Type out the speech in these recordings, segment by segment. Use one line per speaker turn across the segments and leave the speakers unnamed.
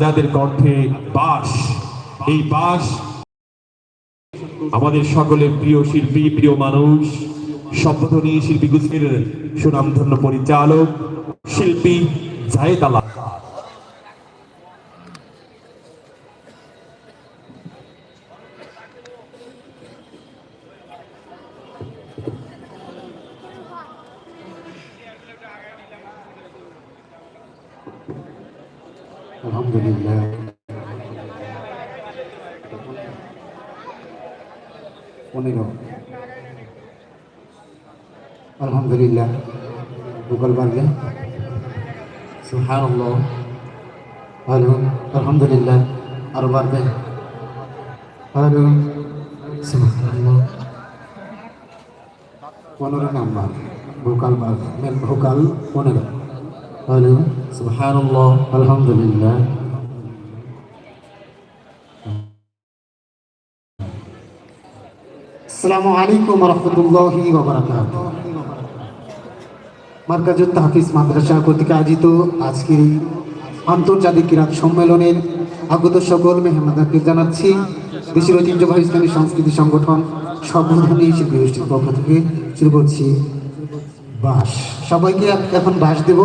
যাদের কণ্ঠে বাস এই বাস আমাদের সকলের প্রিয় শিল্পী, প্রিয় মানুষ সম্বোধনী শিল্পী গুজমির সুনামধন্য পরিচালক, শিল্পী জাহেদ আলা
আলহামদুলিল্লাহ পনেরো আলহামদুলিল্লাহ গুগল বাড়বে সুহান হ্যালো আলহামদুলিল্লাহ আরো বাড়বে হ্যালো সুবহানাল্লাহ পনেরো নাম্বার ভোকাল বাড়বে মেন ভোকাল পনেরো হ্যালো সুবহানাল্লাহ আলহামদুলিল্লাহ আসসালামু আলাইকুম রহমতুল্লাহি মার্কাজুত তাহফিজ মাদ্রাসা কর্তৃক আয়োজিত আজকের এই আন্তর্জাতিক কিরাত সম্মেলনের আগত সকল মেহমানদারকে জানাচ্ছি, দেশের ঐতিহ্যবাহী ইসলামী সংস্কৃতি সংগঠন সর্বধনী শিল্পী গোষ্ঠীর পক্ষ থেকে শুরু করছি বাস। সবাইকে এখন বাস দেব,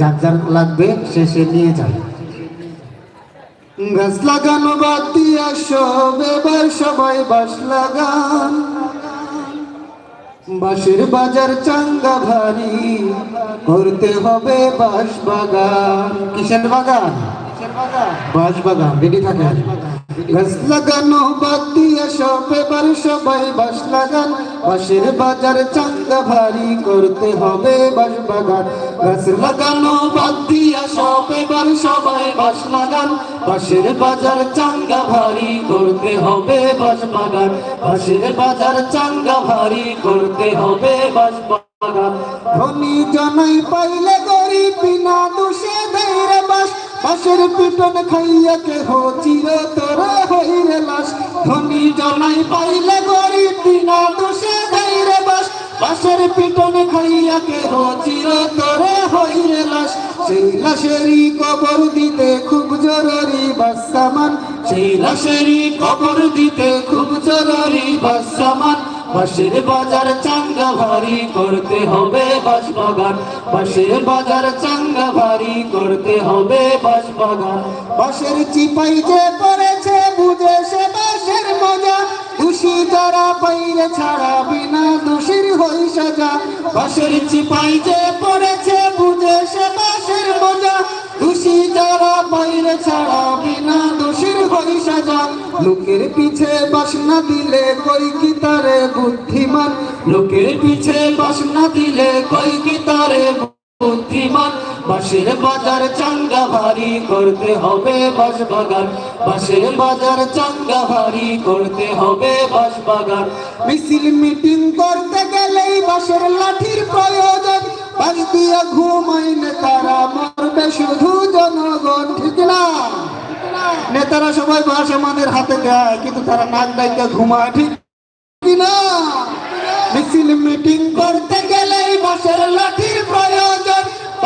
যার যার লাগবে সে সে নিয়ে যায়। গাছ লাগানো বাদ দিয়া সব, এবার সবাই বাস লাগান। বাঁশের বাজার চাঙ্গা ভারী করতে হবে বাঁশ বাগান। কিসের বাগান? বাঁশ বাগান রেডি থাকেন? গাছ লাগানো বাদ দিয়া সব সবাই বাঁশ লাগান। বাঁশের বাজার চাঙ্গা ভারী করতে হবে বাঁশ বাগান। গাছ লাগানো বাদ দিয়া সব সবাই বাঁশ লাগান। বাজার চাঙ্গা ভারী করতে হবে বাঁশ বাগান। বাঁশের বাজার চাঙ্গা ভারী করতে হবে বাঁশ বাগান। ধনী জনাই পাইলে গরিব বিনা দোষে ধৈরে বাস বাঁশের পিটন খাইয়া চির তোরা হইরে লাশ ধনী জনাই পাইলে গরিব, বিনা দোষে ধৈরে বাস। বাঁশের পিটন খাইয়া চির তোরে হইরে লাশ। সেই লাশেরই কবর দিতে খুব জরুরি বাসামান সেই লাশেরই কবর দিতে খুব জরুরি বাসামান বাঁশের বাজার চাঙ্গা ভারী করতে হবে বাসবাগান বাগান বাঁশের বাজার চাঙ্গা ভারী করতে হবে বাসবাগান বাগান বাঁশের চিপাই যে পড়েছে বুঝে সে বাঁশের মজা। দোষী ছাড়া বিনা দোষীর হই সাজা। বাঁশের চিপাই যে পড়েছে, বুঝে সে বাঁশের মজা। দোষী যারা ছাড়া বিনা দোষীর হই সাজা। লোকের পিছে বাসনা দিলে কই কি তারে বুদ্ধিমান? লোকের পিছে বাসনা দিলে কই কি তারে বুদ্ধিমান? বাঁশের বাজার চাঙ্গা ভারী করতে হবে বাঁশ বাগান বাঁশের বাজার চাঙ্গা ভারী করতে হবে বাঁশ বাগান মিছিল, মিটিং করতে গেলেই বাঁশের লাঠির প্রয়োজন। বাঁশ দিয়া ঘুমাইলে তারা মরবে শুধু জনগণ। ঠিক না? নেতারা সবাই বাস আমাদের হাতে দেয়, কিন্তু তারা নাক ডাইকা ঘুমায়, ঠিক কিনা? মিছিল, মিটিং করতে গেলেই বাসের লাঠির প্রয়োজন।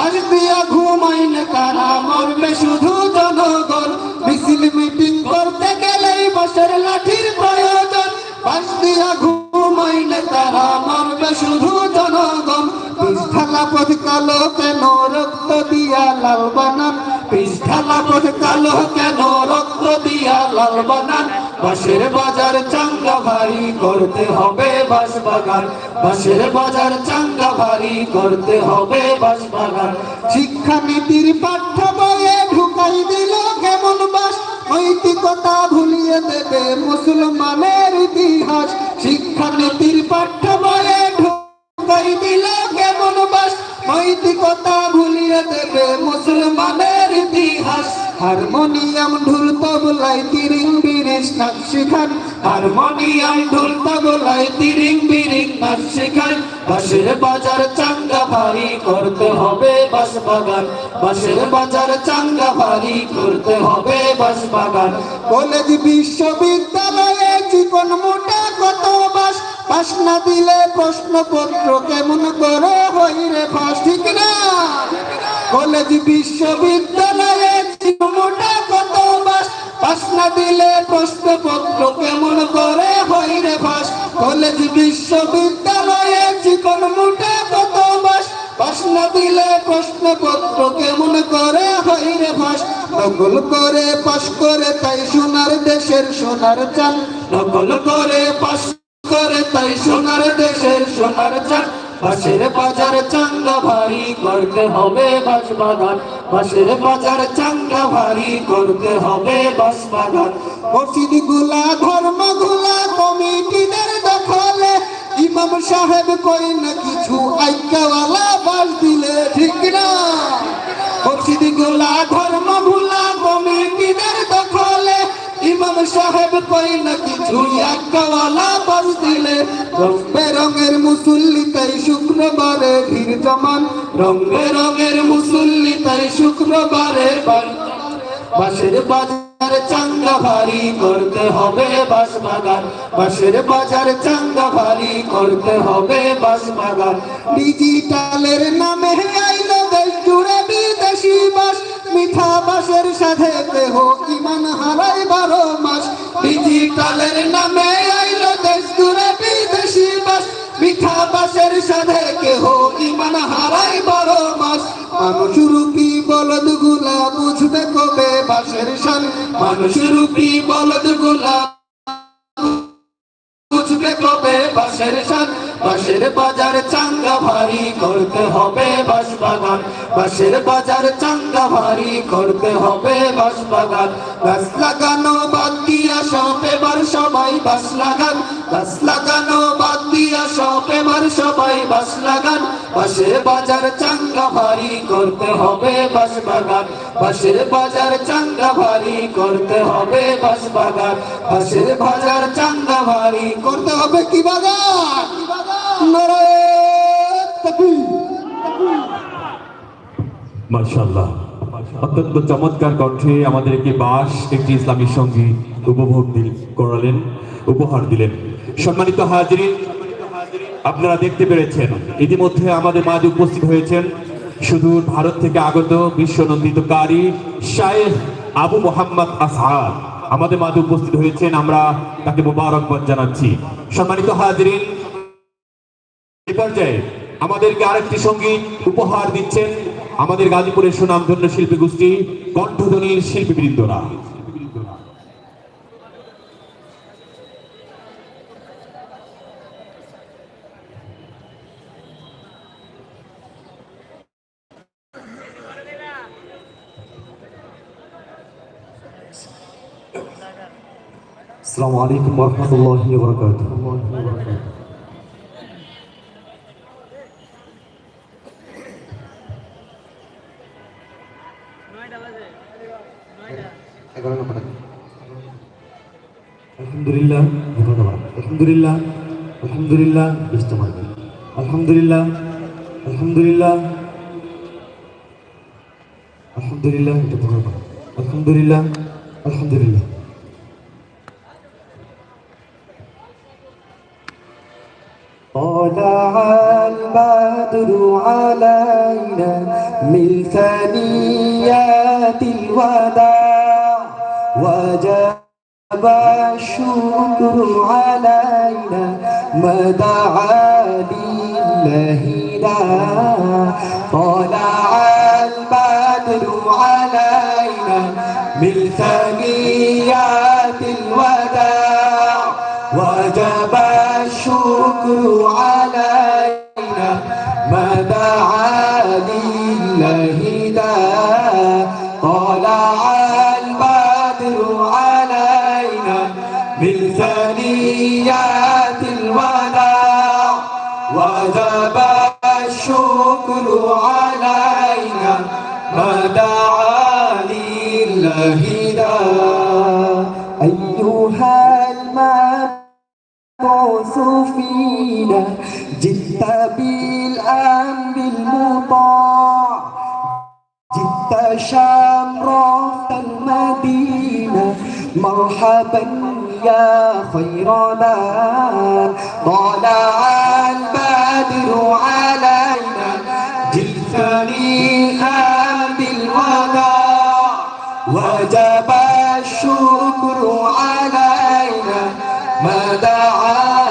বাস দিয়া ঘুমাইলে তারা মরবে শুধু জনগণ। মিছিল মিটিং করতে গেলেই বাসের লাঠির প্রয়োজন। বাস দিয়া ঘুমাইলে তারা মরবে শুধু জনগণ। পিষ্ঠালা পথ কালো কেন রক্ত দিয়া লাল বানান? পিষ্ঠালা পথ কালো কেন রক্ত দিয়া লাল বানান? বাঁশের বাজার চাঙ্গা ভারী করতে হবে বাঁশ বাগান বাঁশের বাজার চাঙ্গা ভারী করতে হবে বাঁশ বাগান শিক্ষা নীতির পাঠ্য বইয়ে ঢুকাই দিল কেমন বাস নৈতিকতা ভুলিয়ে দেবে মুসলমানের ইতিহাস। শিক্ষা নীতির পাঠ্য বইয়ে ঢুকাই দিল কেমন বাস নৈতিকতা ভুলিয়ে দেবে মুসলমানের ইতিহাস। হারমোনিয়াম ঢুল তবলাই তিরিং বিরিং নাচ শিখান। হারমোনিয়াম ঢুল তবলাই তিরিং বিরিং নাচ শিখান। বাঁশের বাজার চাঙ্গা ভারী করতে হবে বাঁশ বাগান। বাঁশের বাজার চাঙ্গা ভারী করতে হবে বাঁশ বাগান। কলেজ বিশ্ববিদ্যালয়ে চিকন মোটা কত বাস পাস না দিলে প্রশ্নপত্র কেমন করে হইরে ফাঁস ঠিক না? কলেজ বিশ্ববিদ্যালয়ে মোটা কত দিলে প্রশ্নপত্র কেমন করে হয় রে ফাঁস? কলেজ বিশ্ববিদ্যালয়ে চিকন বাস? না দিলে প্রশ্নপত্র কেমন করে হয় রে ফাঁস? নকল করে পাশ করে তাই সোনার দেশের সোনার চাল নকল করে পাশ করে তাই সোনার দেশের সোনার চাল পাশের বাজার চাঙ্গা ভারী করতে হবে বাস বাগান পাশের বাজার চাঙ্গা ভারী করতে হবে বাস বাগান মসজিদগুলা ধর্মগুলা কমিটিদের দখলে ইমাম সাহেব কই না কিছু আইকাওয়ালা বাস দিলে ঠিক না। মসজিদগুলা ধর্ম ভুলা কমিটিদের ইমাম সাহেব কই না কিছু আইকাওয়ালা বাস দিলে? রং বেরঙের মুসল্লি, তাই শুক্রবারে ভিড় জমান। রং বেরঙের মুসল্লি, তাই শুক্রবারে বাঁশের বাজার চাঙ্গা ভারী করতে হবে বাস বাগান বাঁশের বাজার চাঙ্গা ভারী করতে হবে বাস বাগান ডিজিটালের নামে আইলো দেশ জুড়ে বিদেশি বাস মিঠা বাসের সাথে দেহ ইমান হারাই বারো মাস। ডিজিটালের নামে আইলো দেশ জুড়ে বিদেশি বাস। মিঠা বাসের সাথে কেহ ইমান হারাই বারো মাস। মানুষ রূপী বলদগুলা বুঝবে কবে বাসের সান মানুষ রূপী বলদগুলা বুঝবে কবে বাসের সান বাসের বাজার চাঙ্গা ভারী করতে হবে বাস বাগান বাসের বাজার ভারী করতে হবে বাস বাগান। গাছ লাগানো বাদ দিয়া সব এবার সবাই বাস লাগান। গাছ লাগানো বাদ দিয়া সব এবার সবাই বাস লাগান। বাসের বাজার চাঙ্গা ভারী করতে হবে বাস বাগান। বাসের বাজার চাঙ্গা ভারী করতে হবে বাস বাগান। বাসের বাজার চাঙ্গা ভারী করতে হবে কি বাগান।
মার্শাল্লাহ অত্যন্ত চমৎকার কণ্ঠে আমাদেরকে বাস, একটি ইসলামী সংগীত উপভোগ করালেন, উপহার দিলেন। সম্মানিত হাজিরিন, আপনারা দেখতে পেরেছেন, ইতিমধ্যে আমাদের মাঝে উপস্থিত হয়েছেন সুদূর ভারত থেকে আগত বিশ্বনন্দিত কারি শায়েখ আবু মোহাম্মদ আসহার। আমাদের মাঝে উপস্থিত হয়েছেন, আমরা তাকে মোবারকবাদ জানাচ্ছি। সম্মানিত হাজিরিন, এ পর্যায়ে আমাদেরকে আরেকটি সংগীত উপহার দিচ্ছেন আমাদের গাজীপুরের সুনামধন্য শিল্পী গোষ্ঠী কণ্ঠধ্বনির শিল্পীবৃন্দরা
السلام عليكم ورحمة الله وبركاته الحمد لله الحمد لله الحمد لله استمر الحمد لله الحمد لله الحمد لله الحمد لله الحمد لله طلع البدر علينا من ثنيات الوداع وجب الشكر علينا ما دعا لله داع طلع البدر علينا من ثنيات الوداع. وجب الشكر علينا فينا جئت بالأمر المطاع جئت شمرة المدينة مرحبا يا خير دار طلع البدر علينا جئتني بالوداع وجب الشكر علينا ما دعا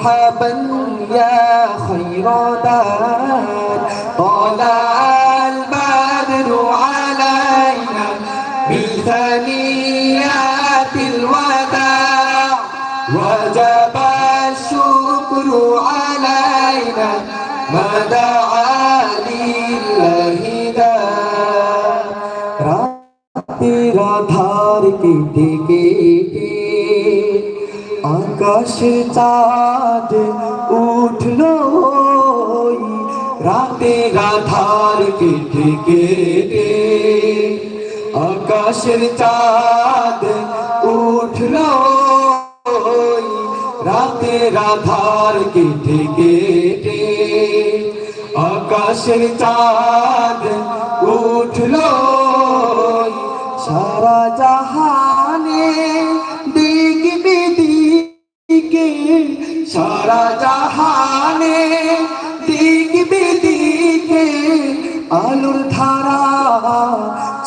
مرحبا يا خير دار طلع البدر علينا من ثنيات الوداع وجب الشكر علينا ما دعا لله داع রাতের আধার কেটে কেটে আকাশে চাঁদ উঠল ওই রাতের আধার কেটে কেটে। আকাশের চাঁদ উঠল ওই রাতের আধার কেটে কেটে। আকাশের চাঁদ উঠল সারা জাহানে সারা জাহানে দিক বিদিকে আলোর ধারা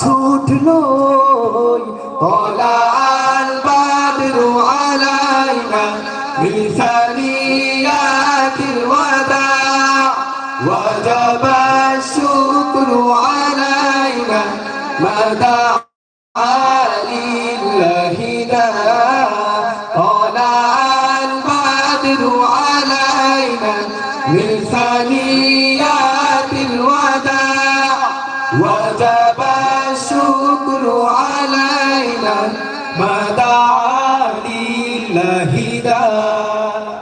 ছুটলো। وجب الشكر علينا ما دعا لله داع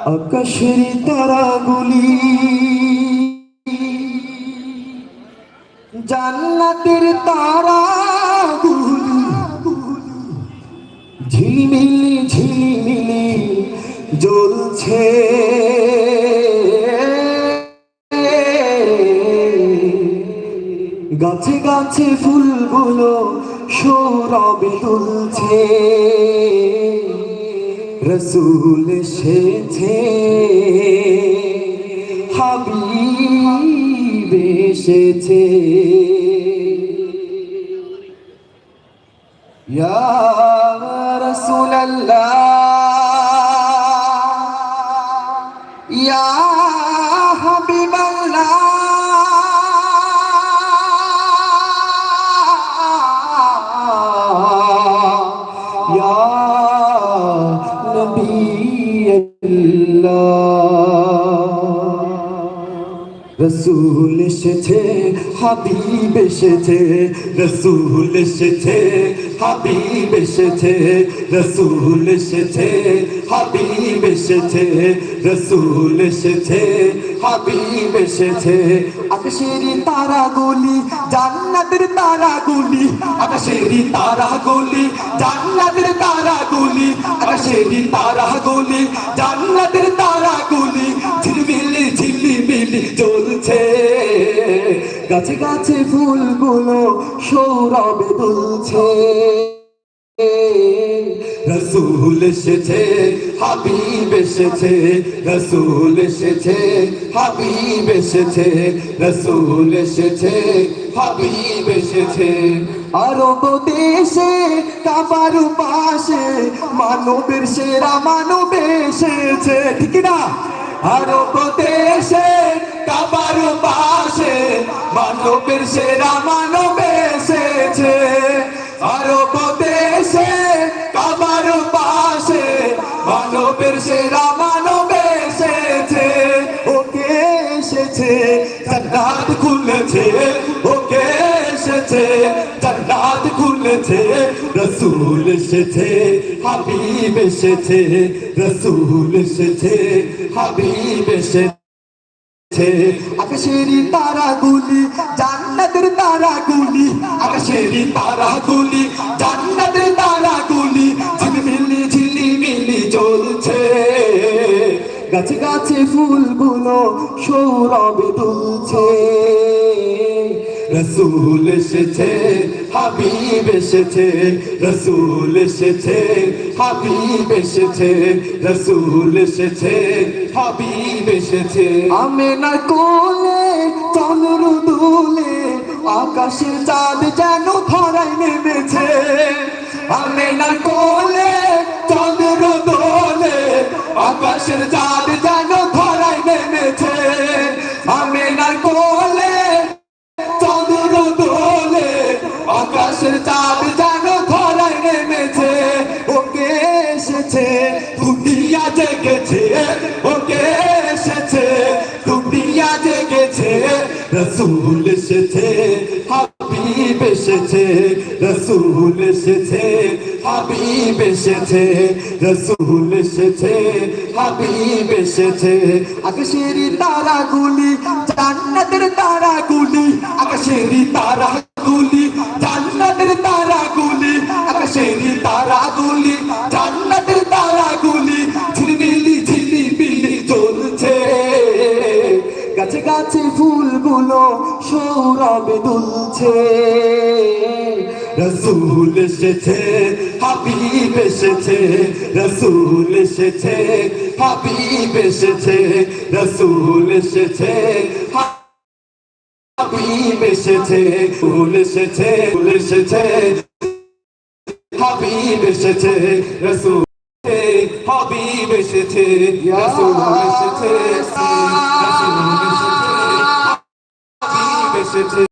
আকাশের তারাগুলি জান্নাতের তারাগুলি ঝিলিমিলি ঝিলিমিলি জ্বলছে গাছে গাছে ফুলগুলো সৌরবে তুলছে। রসুল সেছে হাবিব এসেছে। ইয়া রাসূলাল্লাহ হাবিবাল্লাহ ইয়া নবী রসুল এসেছে হাবিব এসেছে রসুল এসেছে হাবিব এসেছে রসুল এসেছে হাবিব এসেছে, রসুল এসেছে, হাবিব এসেছে। আকাশের তারা গলি, জান্নাতের তারা গলি, আকাশের তারা গলি, জান্নাতের তারা গলি, আকাশের তারা গলি, জান্নাতের তারা গলি, ঝিলমিলি, ঝিলিমিলি চলছে গাছে গাছে ফুলগুলো সৌরভে দুলছে। রসুল এসেছে হাবিব এসেছে, রসুল এসেছে, হাবিব এসেছে, রসুল এসেছে, হাবিব এসেছে। আরব দেশে, কাবার পাশে, মানবের সেরা মানব এসেছে, ঠিক না? আরব দেশে, কাবার পাশে, মানবের সেরা মানব এসেছে। আরব জান্নাত খুলেছে, ওকে এসেছে। জান্নাত খুলেছে, রসুল এসেছে, হাবিব এসেছে, রসুল এসেছে, হাবিব এসেছে। আকাশের তারাগুলি জান জান্নাতের তারাগুলি আকাশেরই তারাগুলি, জান্নাতের তারাগুলি, ঝিলমিলি ঝিলিমিলি জ্বলছে গাছে গাছে ফুলগুলো সৌরভে দুলছে রসুল এসেছে, হাবিব এসেছে, রসুল এসেছে, হাবিব এসেছে, রসুল এসেছে, হাবিব এসেছে। আমেনার কোলে, চন্দ্র দুলে, আকাশে চাঁদ যেন ধরায় নেমেছে। আমি কোলে আকাশের চাঁদ যেন ধরায় নেমেছে। আমেনার কোলে, চন্দ্র দোলে, আকাশের চাঁদ যেন ধরায় নেমেছে। ওকে এসেছে, দুনিয়া জেগেছে। ওকে এসেছে, দুনিয়া জেগেছে। রসুল এসেছে, হাবিব এসেছে, রসুল এসেছে। হাবিব এসেছে, রসুল এসেছে, হাবিব এসেছে। আকাশের তারাগুলি, জান্নাতের তারাগুলি, আকাশের তারাগুলি, জান্নাতের তারাগুলি, আকাশের তারাগুলি, জান্নাতের তারাগুলি, ঝিলিমিলি ঝিলিমিলি জ্বলছে গাছে গাছে ফুলগুলো সৌরভে দুলছে। রসুল এসেছে হাবিব এসেছে, রসুল এসেছে, হাবিব এসেছে, রসুল এসেছে, হাবিব এসেছে ফুল এসেছে ফুল এসেছে, হাবিব এসেছে, রসুল হাবিব এসেছে, রসুল এসেছে রসুল এসেছে, হাবিব এসেছে।